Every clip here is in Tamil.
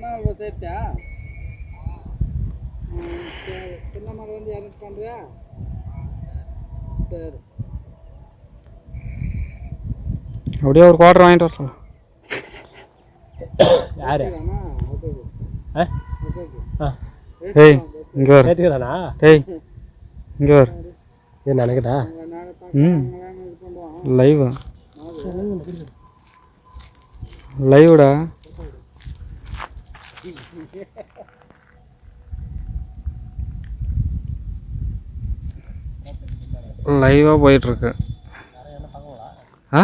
சின்ன சேர்த்தா? சரி. சின்ன மரம் வந்து அரேஞ்ச் பண்ணுறியா சரி. அப்படியே ஒரு குவார்டர் வாங்கிட்டு வர சொல்லு. யாரு? ஏய் இங்கே வர. கேட்டுக்கிறானா ஏய் இங்கே வர. ஏன் நினைக்கட்டா? நாங்கள் ம். லைவ் லைவ்டா லைவாக போயிட்டுருக்கு. ஆ?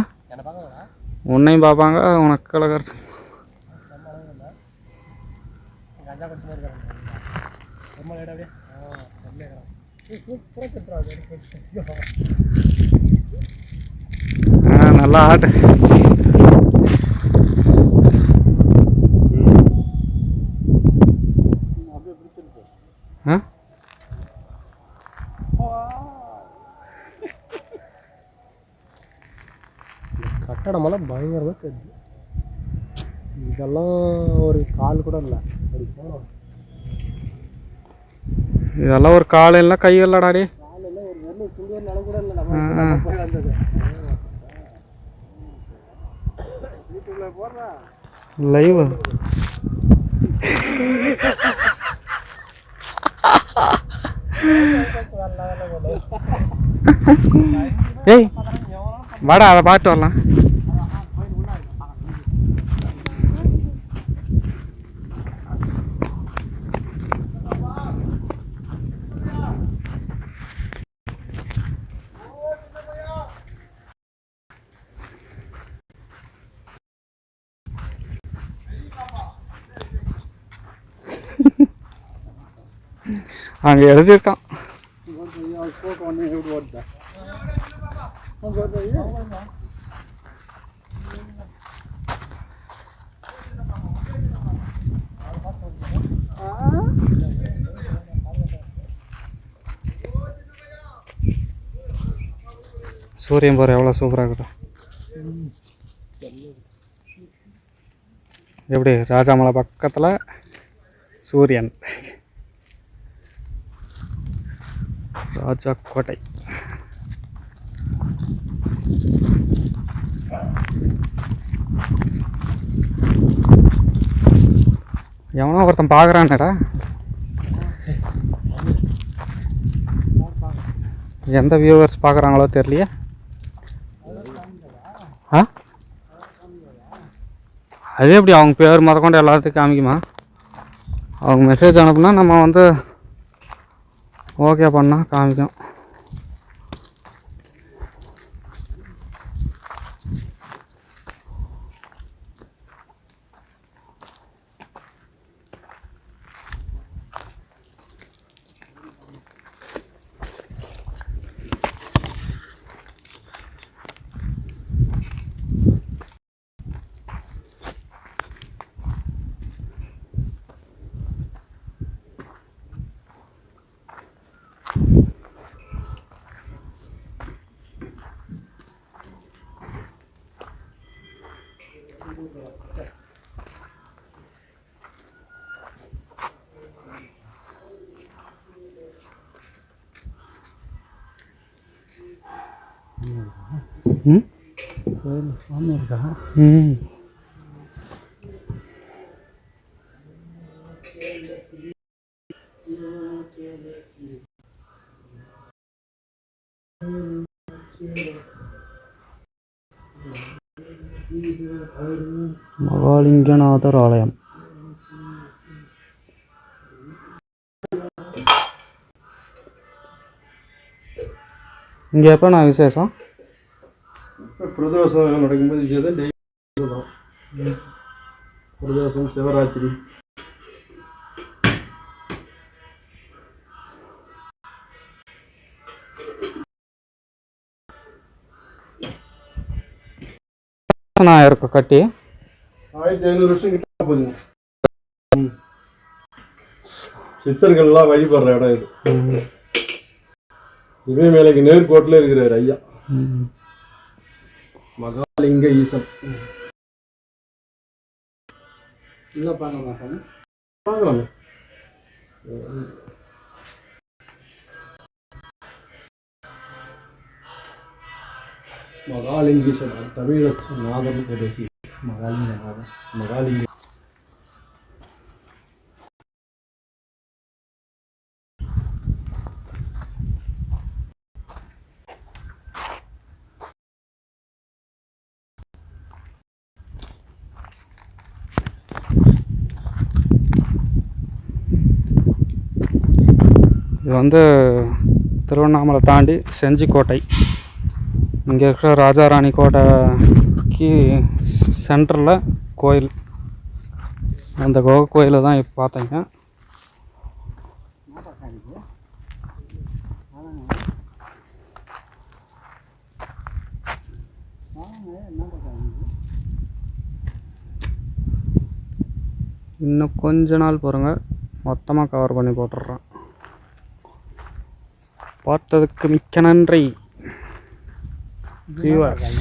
உன்னையும் பார்ப்பாங்க உனக்கு கலக்கிறது. நல்லா ஆட்டு மாதிரி இருக்கிறான் ரொம்ப லேட் அப்படியே ஆ செம்மையாக சூப்பராக கட்டுறான் ஆ நல்லா ஆட்டு அப்படியே பிடிச்சிருக்கு ஆ கட்டடமெல்லாம் பயங்கரமாக தெரியுது. இதெல்லாம் ஒரு கால் கூட இல்லை. போனோம் இதெல்லாம் ஒரு கால் இல்லை கை இல்லைடாடி காலையில் ஒரு நெல் துளிய நிலம் கூட இல்லை. ஆ, ஆ. நம்ம போய் வந்தது. யூடியூப்ல போடுறா லைவ் ஏய் வாடா அதை பார்த்து வரலாம். அங்கே எழுதியிருக்கான். சூரியன் பாரு எவ்வளோ சூப்பராக இருக்கட்டும் எப்படி ராஜாமலை பக்கத்தில் சூரியன் ராஜா கோட்டை எவனோ ஒருத்தன் பார்க்குறான்டா எந்த வியூவர்ஸ் பார்க்குறாங்களோ தெரியலையே. ஆ? அது எப்படி அவங்க பேர் முத எல்லாத்துக்கும் காமிக்குமா? அவங்க மெசேஜ் அனுப்புனா நம்ம வந்து ஓகே பண்ணால் காமிக்கும். ம் சாமி இருக்கா ம் மகாலிங்கநாதர் ஆலயம் இங்கே எப்போ நான் விசேஷம்? பிரதோஷம் நடக்கும்போது விசேஷம் டெய்லி பிரதோஷம் சிவராத்திரி. நான் இருக்கும் கட்டி. ஆயிரத்தி ஐநூறு வருஷம் கிட்ட போகுதுங்க. சித்தர்கள்லாம் வழிபடுற இடம் இது. இமயமலைக்கு நேர்கோட்டில் இருக்கிறார் ஐயா. மகாலிங்க ஈசன். இல்லை பார்க்க மாட்டாங்க பார்க்கலாமே மகாலிங்கேஸ்வரர் தமிழ நாதம் உதவி மகாலிங்க நாதம் மகாலிங்க இது வந்து திருவண்ணாமலை தாண்டி செஞ்சிக்கோட்டை. இங்கே இருக்கிற ராஜாராணி கோட்டைக்கு சென்டரில் கோயில். அந்த கோ கோயிலை தான் இப்போ பார்த்தீங்க. இன்னும் கொஞ்ச நாள் பாருங்க. மொத்தமாக கவர் பண்ணி போட்டுடுறேன் பார்த்ததுக்கு மிக்க நன்றி. வியூவர்ஸ்